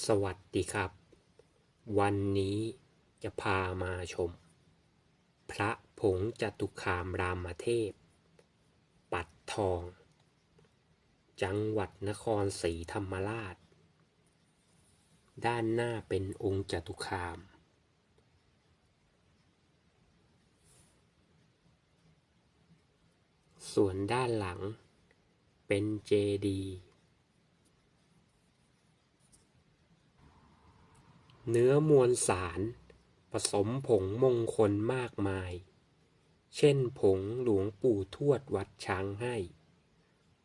สวัสดีครับ วันนี้จะพามาชม พระผงจตุคามรามเทพ ปัดทอง จังหวัดนครศรีธรรมราช ด้านหน้าเป็นองค์จตุคาม ส่วนด้านหลังเป็นเจดีย์ เนื้อมวลสาร ผสมผงมงคลมากมาย เช่นผงหลวงปู่ทวดวัดช้างให้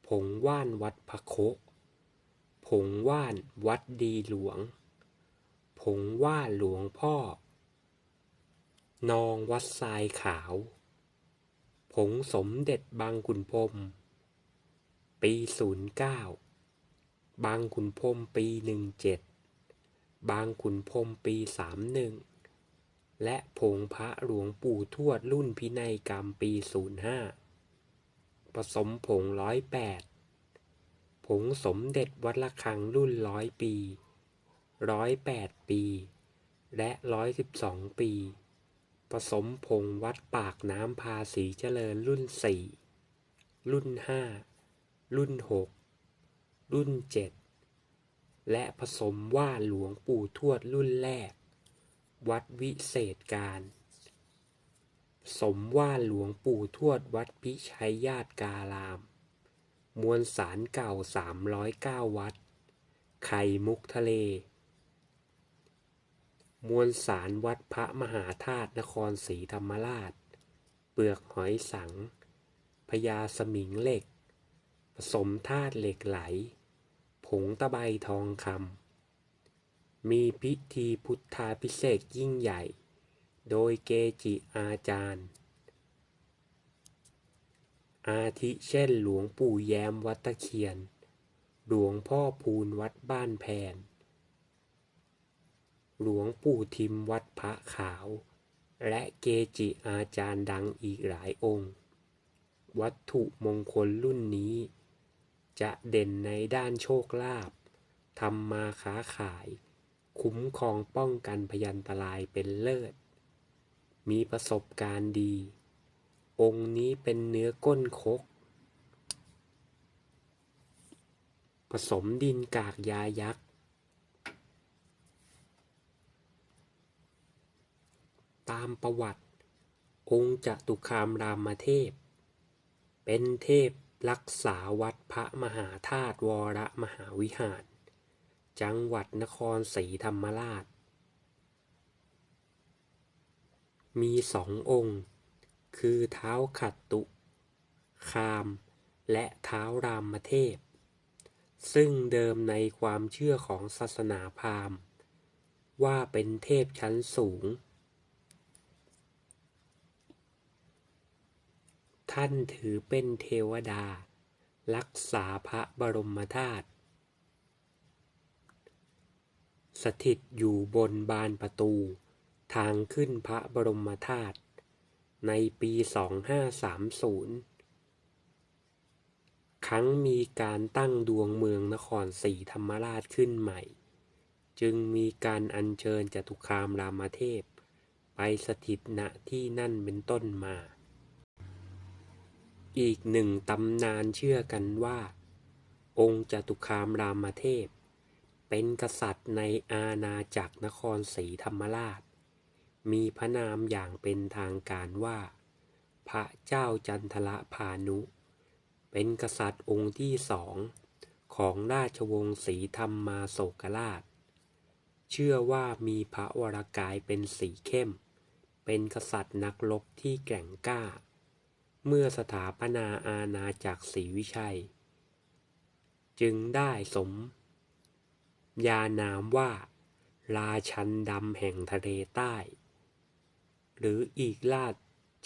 ผงว่านวัดพระโคผงว่านวัดดีหลวง ผงว่านหลวงพ่อ นองวัดทรายขาว ผงสมเด็จบางขุนพรมปี 09 บางขุนพรหมปี 17 บางขุนพรมปี 31 และผงพระหลวงปู่ทวดรุ่นพินัยกรรมปี 05 ผสมผง 108 ผงสมเด็จวัดระฆังรุ่นร้อยปี 108 ปี และ 112 ปี ผสมผงวัดปากน้ำพาสีเจริญรุ่น 4 รุ่น 5 รุ่น 6 รุ่น 7 และผสมว่าหลวงปู่ทวดรุ่นแรก วัดวิเศษการสมว่าหลวงปู่ทวดวัดพิชัยญาติการาม มวลสารเก่า 309 วัด ไข่มุกทะเล มวลสารวัดพระมหาธาตุนครศรีธรรมราช เปลือกหอยสังพญาสมิงเหล็ก ผสมธาตุเหล็กไหล ผงตะไบทองคำ มีพิธีพุทธาพิเศษยิ่งใหญ่ โดยเกจิอาจารย์ อาทิเช่นหลวงปู่แย้มวัดตะเคียน หลวงพ่อพูนวัดบ้านแพน หลวงปู่ทิมวัดพระขาว และเกจิอาจารย์ดังอีกหลายองค์ วัตถุมงคลรุ่นนี้ จะเด่นในด้านโชคลาภทำมาค้าขาย คุ้มครองป้องกันพยันตรายเป็นเลิศ มีประสบการณ์ดี องค์นี้เป็นเนื้อก้นคก ผสมดินกากยายักษ์ ตามประวัติ องค์จตุคามรามเทพ เป็นเทพ รักษาวัดพระมหาธาตุวรมหาวิหาร จังหวัดนครศรีธรรมราช มีสององค์ คือเท้าขัตตุคามและเท้ารามเทพ ซึ่งเดิมในความเชื่อของศาสนาพราหมณ์ ว่าเป็นเทพชั้นสูง ท่านถือเป็นเทวดา รักษาพระบรมธาตุสถิตอยู่บนบานประตู ทางขึ้นพระบรมธาตุในปี 2530 ครั้งมีการตั้งดวงเมืองนครศรีธรรมราชขึ้นใหม่ จึงมีการอัญเชิญจตุคามรามเทพ ไปสถิตณที่นั่นเป็นต้นมา อีกหนึ่งตำนานเชื่อกันว่า องค์จตุคามรามเทพ เป็นกษัตริย์ในอาณาจักรนครศรีธรรมราช มีพระนามอย่างเป็นทางการว่า พระเจ้าจันทละพานุ เป็นกษัตริย์องค์ที่สองของราชวงศ์ศรีธรรมมาโศกราช เชื่อว่ามีพระวรากายเป็นสีเข้ม เป็นกษัตริย์นักรบที่แกร่งกล้า เมื่อสถาปนาอาณาจักรศรีวิชัย จึงได้สม ยานามว่า ราชันดำแห่งทะเลใต้ หรืออีกรา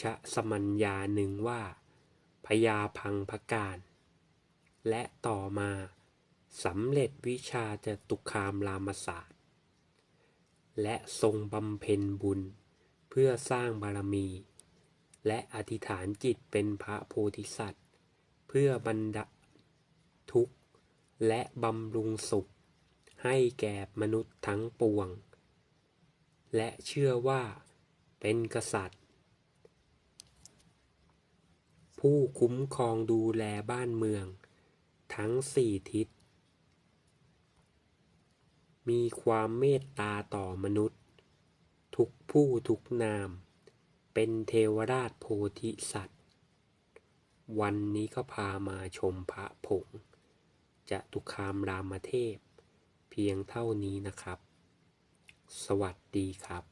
ชสมัญญาหนึ่งว่าพญาพังพการ และต่อมาสำเร็จวิชาจตุคามรามศาสตร์ และทรงบำเพ็ญบุญเพื่อสร้างบารมี และอธิษฐานจิตเป็นพระโพธิสัตว์ เพื่อบรรดาทุกข์ และบำรุงสุข ให้แก่มนุษย์ทั้งปวง และเชื่อว่าเป็นกษัตริย์ ผู้คุ้มครองดูแลบ้านเมือง ทั้งสี่ทิศ มีความเมตตาต่อมนุษย์ ทุกผู้ทุกนาม เป็นเทวราชโพธิสัตว์ วันนี้ก็พามาชมพระผง จะตุคามรามเทพ เพียงเท่านี้นะครับ สวัสดีครับ